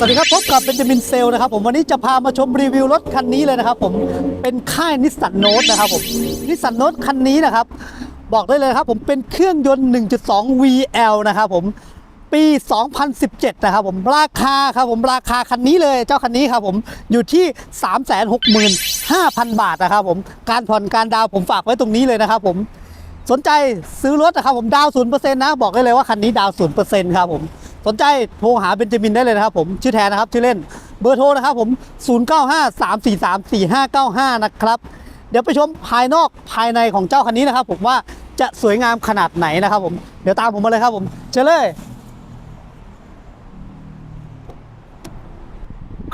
สวัสดีครับพบกับเบนจามินเซลนะครับผมวันนี้จะพามาชมรีวิวรถคันนี้เลยนะครับผมเป็นค่ายนิสสันโนตนะครับผมนิสสันโนตคันนี้นะครับ บอกได้เลยครับผมเป็นเครื่องยนต์ 1.2 VL นะครับผมปี 2017 นะครับผมราคาครับผมราคาคันนี้เลยเจ้าคันนี้ครับผมอยู่ที่ 365,000 บาทนะครับผมการผ่อนการดาวผมฝากไว้ตรงนี้เลยนะครับผมสนใจซื้อรถนะครับผมดาวศูนย์เปอร์เซ็นต์นะ บอกได้เลยว่าคันนี้ดาวศูนย์เปอร์เซ็นต์ครับผม สนใจโทรหาเบนจามินได้เลยนะครับผมชื่อแทนนะครับชื่อเล่นเบอร์โทรนะครับผม 0 9 5 3 4 3 4 5 9 5 นะครับ เดี๋ยวไปชมภายนอกภายในของเจ้าคันนี้นะครับ ผมว่าจะสวยงามขนาดไหนนะครับผมเดี๋ยวตามผมมาเลยครับผมเชิญเลย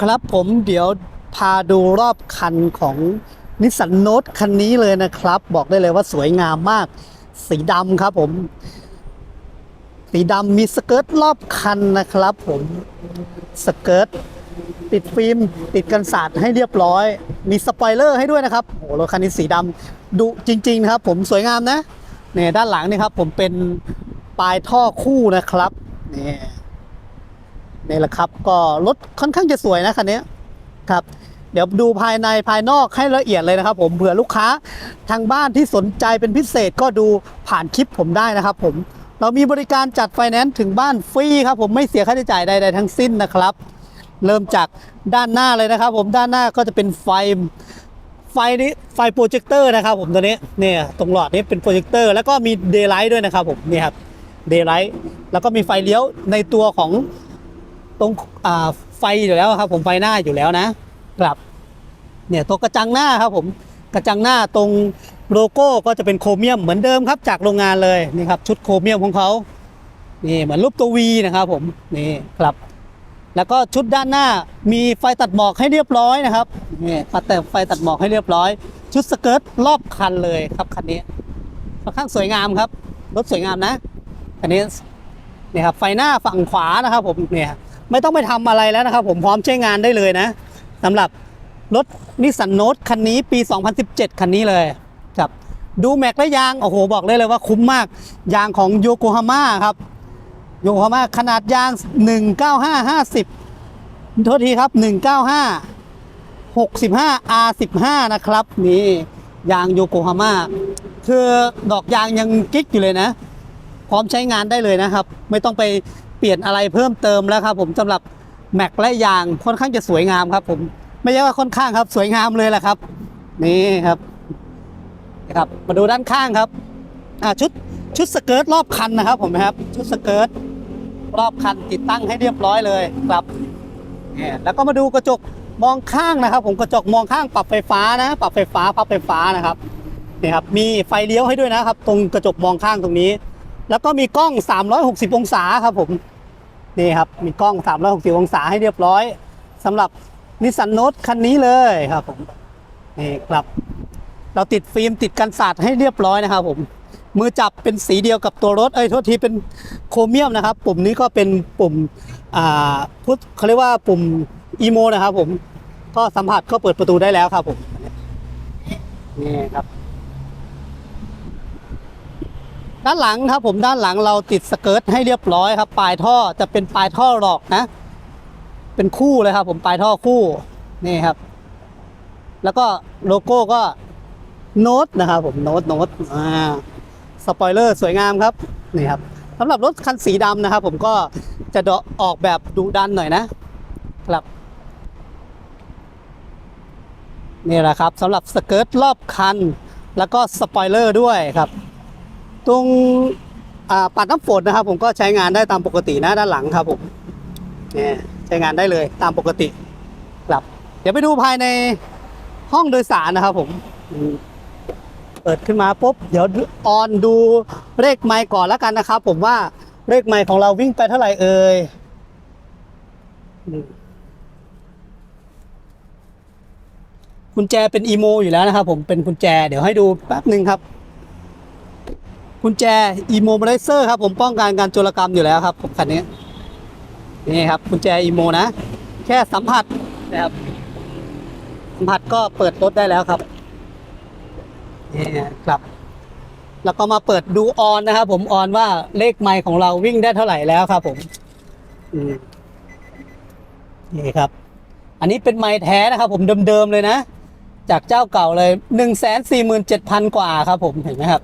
ครับผมเดี๋ยวพาดูรอบคันของนิสสันโนตคันนี้เลยนะครับ บอกได้เลยว่าสวยงามมาก สีดำครับผม สีดำมีสเกิร์ตรอบคันนะครับผมสเกิร์ตติดฟิล์มติดกันสาดให้เรียบร้อย มีสปอยเลอร์ให้ด้วยนะครับโอ้โหรถคันนี้สีดำดุจริงๆนะครับ ผมสวยงามนะเนี่ยด้านหลังนี่ครับ ผมเป็นปลายท่อคู่นะครับนี่นี่แหละครับ ก็รถค่อนข้างจะสวยนะคันนี้ครับ เดี๋ยวดูภายในภายนอกให้ละเอียดเลยนะครับ ผมเผื่อลูกค้าทางบ้านที่สนใจเป็นพิเศษก็ดูผ่านคลิปผมได้นะครับ ผม เรามีบริการจัดไฟแนนซ์ถึงบ้านฟรีครับผมไม่เสียค่าใช้จ่ายใดๆทั้งสิ้นนะครับ เริ่มจากด้านหน้าเลยนะครับ ผมด้านหน้าก็จะเป็นไฟไฟนี้ไฟโปรเจคเตอร์นะครับ ผมตัวนี้เนี่ยตรงหลอดนี้เป็นโปรเจคเตอร์แล้วก็มีเดย์ไลท์ด้วยนะครับผมนี่ครับเดย์ไลท์แล้วก็มีไฟเลี้ยวในตัวของตรงไฟอยู่แล้วครับ ผมไฟหน้าอยู่แล้วนะครับเนี่ยตัวกระจังหน้าครับผมกระจังหน้าตรง โลโก้ก็จะเป็นโครเมียมเหมือนเดิมครับจากโรงงานเลยนี่ครับชุดโครเมียมของเขานี่เหมือนรูปตัววีนะครับผมนี่ครับแล้วก็ชุดด้านหน้ามีไฟตัดหมอกให้เรียบร้อยนะครับนี่ปัดแต่ไฟตัดหมอกให้เรียบร้อย ชุดสเกิร์ตรอบคันเลยครับคันนี้ค่อนข้างสวยงามครับรถสวยงามนะคันนี้นี่ครับไฟหน้าฝั่งขวานะครับผมเนี่ยไม่ต้องไปทำอะไรแล้วนะครับ ผมพร้อมใช้งานได้เลยนะสำหรับรถนิสสันโนตคันนี้ปี 2017 คันนี้เลย ดูแม็กและยาง โอ้โห บอกได้เลยว่าคุ้มมาก ยางของโยโกฮาม่าครับโยโกฮาม่าขนาดยาง 195 50 โทษทีครับ 195 65 R15 นะครับ นี่ยางโยโกฮาม่าคือดอกยางยังกิ๊กอยู่เลยนะ พร้อมใช้งานได้เลยนะครับ ไม่ต้องไปเปลี่ยนอะไรเพิ่มเติมแล้วครับผมสำหรับแม็กและยางค่อนข้างจะสวยงามครับผม ไม่ใช่ว่าค่อนข้างครับ สวยงามเลยแหละครับ นี่ครับ นะครับมาดูด้านข้างครับอ่าชุดชุดสเกิร์ตรอบคันนะครับผมนะครับ ชุดสเกิร์ตรอบคันติดตั้งให้เรียบร้อยเลยครับเนี่ยแล้วก็มาดูกระจกมองข้างนะครับ ผมกระจกมองข้างปรับไฟฟ้านะ ปรับไฟฟ้าพับไฟฟ้านะครับนี่ครับมีไฟเลี้ยวให้ด้วยนะครับ ตรงกระจกมองข้างตรงนี้ แล้วก็มีกล้อง 360 องศาครับผมนี่ครับมีกล้อง 360 องศาให้เรียบร้อยสำหรับนิสสันโนตคันนี้เลยครับผมนี่ครับ เราติดฟิล์มติดกันสาดให้เรียบร้อยนะครับผมมือจับเป็นสีเดียวกับตัวรถเอ้ยโทษทีเป็นโครเมียมนะครับ ปุ่มนี้ก็เป็นปุ่มอ่าพุทเขาเรียกว่าปุ่มอีโมนะครับผมก็สัมผัสก็เปิดประตูได้แล้วครับผมนี่ครับด้านหลังครับผมด้านหลังเราติดสเกิร์ตให้เรียบร้อยครับ ปลายท่อจะเป็นปลายท่อหลอกนะ เป็นคู่เลยครับ ผมปลายท่อคู่นี่ครับ แล้วก็โลโก้ก็ โน้ตนะครับผมโน้ตโน้ตอ่าสปอยเลอร์สวยงามครับนี่ครับสำหรับรถคันสีดำนะครับ ผมก็จะดาะออกแบบดุดันหน่อยนะครับนี่แหละครับสำหรับสเกิร์ตรอบคัน แล้วก็สปอยเลอร์ด้วยครับ ตรงอ่าปัดน้ำฝนนะครับ ผมก็ใช้งานได้ตามปกตินะด้านหลังครับผมเนี่ยใช้งานได้เลยตามปกติครับ เดี๋ยวไปดูภายในห้องโดยสารนะครับผมม เปิดขึ้นมาปุ๊บเดี๋ยวออนดูเลขไมล์ก่อนแล้วกันนะครับ ผมว่าเลขไมล์ของเราวิ่งไปเท่าไหร่เอ่ยกุญแจเป็นอีโมอยู่แล้วนะครับผมเป็นกุญแจ เดี๋ยวให้ดูแป๊บหนึ่งครับกุญแจ Immobilizer ครับผมป้องกันการโจรกรรมอยู่แล้วครับผมคันนี้นี่ครับกุญแจ Immo นะ แค่สัมผัสนะครับสัมผัสก็เปิดรถได้แล้วครับ ครับ แล้วก็มาเปิดดูออนนะครับผมออนว่าเลขไมล์ของเราวิ่งได้เท่าไหร่แล้วครับ ผมอืมนี่ครับ อันนี้เป็นไม้แท้นะครับ ผมเดิมๆเลยนะจากเจ้าเก่าเลย1 4 7 0 0 0 กว่าครับ ผมเห็นไหมครับ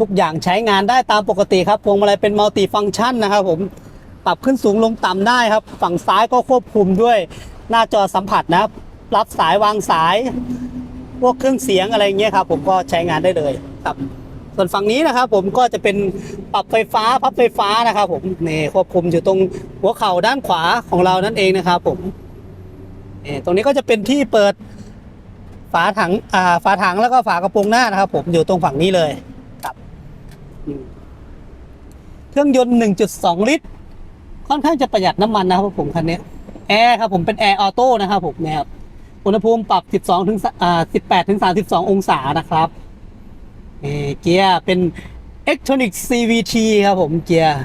ทุกอย่างใช้งานได้ตามปกติครับพวงมาลัยเป็นมัลติฟังก์ชันนะครับ ผมปรับขึ้นสูงลงต่ำได้ครับ ฝั่งซ้ายก็ควบคุมด้วยหน้าจอสัมผัสนะครับ รับสายวางสาย พวกเครื่องเสียงอะไรเงี้ยครับผมก็ใช้งานได้เลยครับ ส่วนฝั่งนี้นะครับผมก็จะเป็นปรับไฟฟ้าพับไฟฟ้านะครับผมนี่ควบคุมอยู่ตรงหัวเข่าด้านขวาของเรานั่นเองนะครับผมนี่ตรงนี้ก็จะเป็นที่เปิดฝาถังอ่าฝาถังแล้วก็ฝากระโปรงหน้านะครับผมอยู่ตรงฝั่งนี้เลยครับเครื่องยนต์ 1.2 ลิตร ค่อนข้างจะประหยัดน้ำมันนะครับผมคันนี้แอร์ครับผมเป็นแอร์ออโต้นะครับผมเนี่ยครับ อุณหภูมิปรับ 12 ถึงอ่า18 ถึง 32 องศานะครับนี่เกียร์เป็น e c t r o n i c CVT ครับผมเกียร์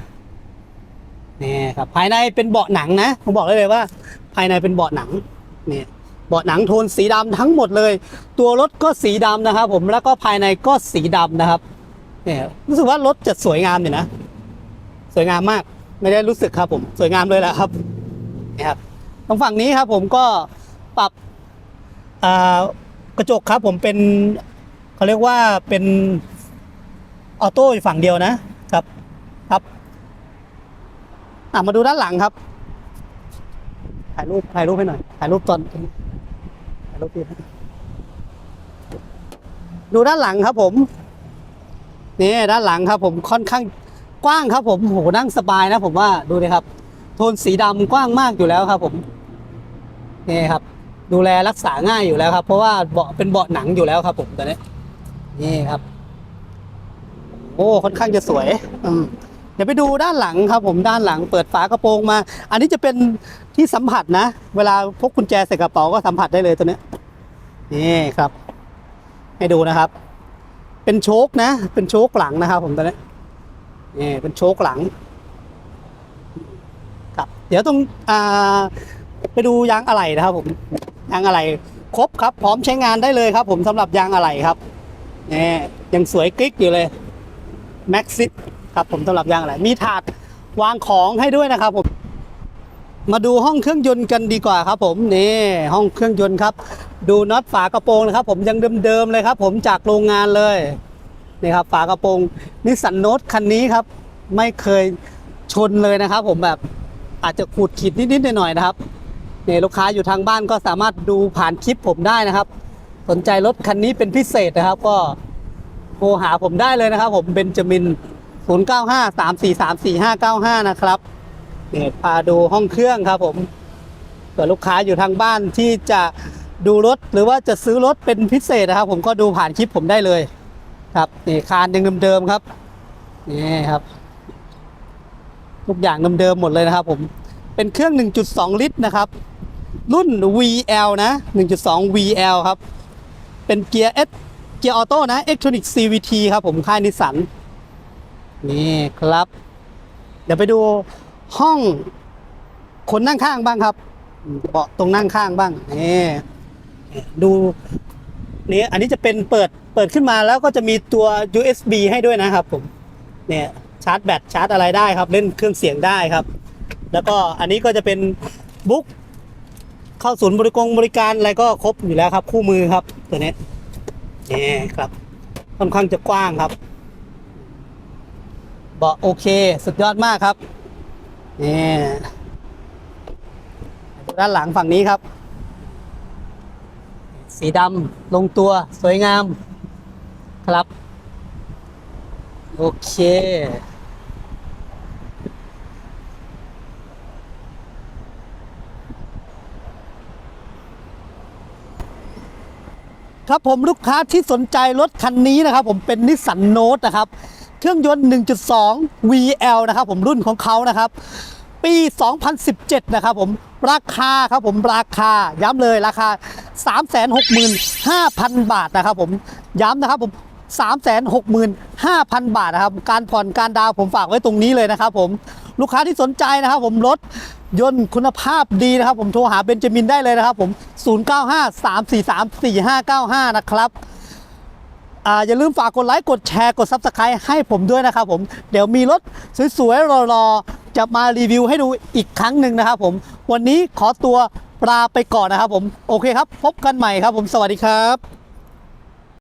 นี่ครับภายในเป็นเบาะหนังนะผมบอกได้เลยว่า ภายในเป็นเบาะหนังนี่เบาะหนังโทนสีดำทั้งหมดเลย ตัวรถก็สีดำนะครับ ผมแล้วก็ภายในก็สีดำนะครับเนี่ยรู้สึกว่ารถจะสวยงามอยู่นะ สวยงามมากไม่ได้รู้สึกครับผมสวยงามเลยแหละครับนี่ครับตรงฝั่งนี้ครับผมก็ปรับ กระจกครับผมเป็นเขาเรียกว่าเป็นออโต้ฝั่งเดียวนะครับครับมาดูด้านหลังครับ ถ่ายรูปถ่ายรูปให้หน่อย ถ่ายรูปตอนถ่ายรูปพี่ดูด้านหลังครับผมนี่ด้านหลังครับ ผมค่อนข้างกว้างครับ ผมโหนั่งสบายนะ ผมว่าดูเลยครับ โทนสีดำกว้างมากอยู่แล้วครับ ผมนี่ครับ ดูแลรักษาง่ายอยู่แล้วครับ เพราะว่าเบาะเป็นเบาะหนังอยู่แล้วครับ ผมตอนนี้นี่ครับ โอ้ค่อนข้างจะสวยอืมเดี๋ยวไปดูด้านหลังครับ ผมด้านหลังเปิดฝากระโปรงมา อันนี้จะเป็นที่สัมผัสนะ เวลาพกกุญแจใส่กระเป๋าก็สัมผัสได้เลยตัวนี้นี่ครับ ให้ดูนะครับ เป็นโชคนะ เป็นโชคหลังนะครับ ผมตัวนี้นี่เป็นโชคหลัง ครับ เดี๋ยวต้องอ่าไปดูยางอะไหล่นะครับผม ยางอะไหล่ครบครับ พร้อมใช้งานได้เลยครับ ผมสำหรับยางอะไหล่ครับนี่ยังสวยกริ๊กอยู่เลยแม็กซิครับผมสำหรับยางอะไรมีถาดวางของให้ด้วยนะครับผมมาดูห้องเครื่องยนต์กันดีกว่าครับ ผมนี่ห้องเครื่องยนต์ครับ ดูน็อตฝากระโปรงนะครับ ผมยังเดิมๆเลยครับ ผมจากโรงงานเลยนี่ครับฝากระโปรงนิสสันโนตคันนี้ครับ ไม่เคยชนเลยนะครับ ผมแบบอาจจะขูดขีดนิดๆหน่อยๆนะครับ เนี่ยลูกค้าอยู่ทางบ้านก็สามารถดูผ่านคลิปผมได้นะครับ สนใจรถคันนี้เป็นพิเศษนะครับ ก็โทรหาผมได้เลยนะครับ ผมเบนจามิน 095 343 4595 นะครับเนี่ยพาดูห้องเครื่องครับ ผมเผื่อลูกค้าอยู่ทางบ้านที่จะดูรถหรือว่าจะซื้อรถเป็นพิเศษนะครับ ผมก็ดูผ่านคลิปผมได้เลย ครับนี่คานยังเดิมๆครับนี่ครับ ทุกอย่างเดิมๆหมดเลยนะครับ ผมเป็นเครื่อง 1.2 ลิตรนะครับ รุ่น VL นะ 1.2 VL ครับ เป็นเกียร์ S เกียร์ออโต้นะ Electronic CVT ครับผมค่ายนิสสัน นี่ครับ เดี๋ยวไปดูห้องคนนั่งข้างบ้างครับ เบาะตรงนั่งข้างบ้าง นี่ดูนี่อันนี้จะเป็นเปิดเปิดขึ้นมาแล้วก็จะมีตัว USB ให้ด้วยนะครับผม เนี่ยชาร์จแบตชาร์จอะไรได้ครับ เล่นเครื่องเสียงได้ครับ แล้วก็อันนี้ก็จะเป็นบุ๊ก เข้าศูนย์บริกรบริการอะไรก็ครบอยู่แล้วครับ คู่มือครับ ตัวนี้นี่ครับ ค่อนข้างจะกว้างครับเบาะโอเค สุดยอดมากครับนี่ด้านหลังฝั่งนี้ครับ สีดำลงตัวสวยงามครับ โอเค ครับผมลูกค้าที่สนใจรถคันนี้นะครับผมเป็นนิสสันโนตนะครับ เครื่องยนต์ 1.2 VL นะครับผมรุ่นของเขานะครับ ปี 2017 นะครับผมราคาครับผมราคาย้ำเลยราคา 365,000 บาทนะครับผมย้ำนะครับผม365,000 บาทนะครับ การผ่อนการดาวผมฝากไว้ตรงนี้เลยนะครับผมลูกค้าที่สนใจนะครับผมรถ ยนต์คุณภาพดีนะครับ ผมโทรหาเบนจามินได้เลยนะครับ ผม 0953434595 นะครับอ่าอย่าลืมฝากกดไลค์กดแชร์กด Subscribe ให้ผมด้วยนะครับผม เดี๋ยวมีรถสวยๆรอๆ จะมารีวิวให้ดูอีกครั้งหนึ่งนะครับผม วันนี้ขอตัวลาไปก่อนนะครับผม โอเคครับ พบกันใหม่ครับผมสวัสดีครับ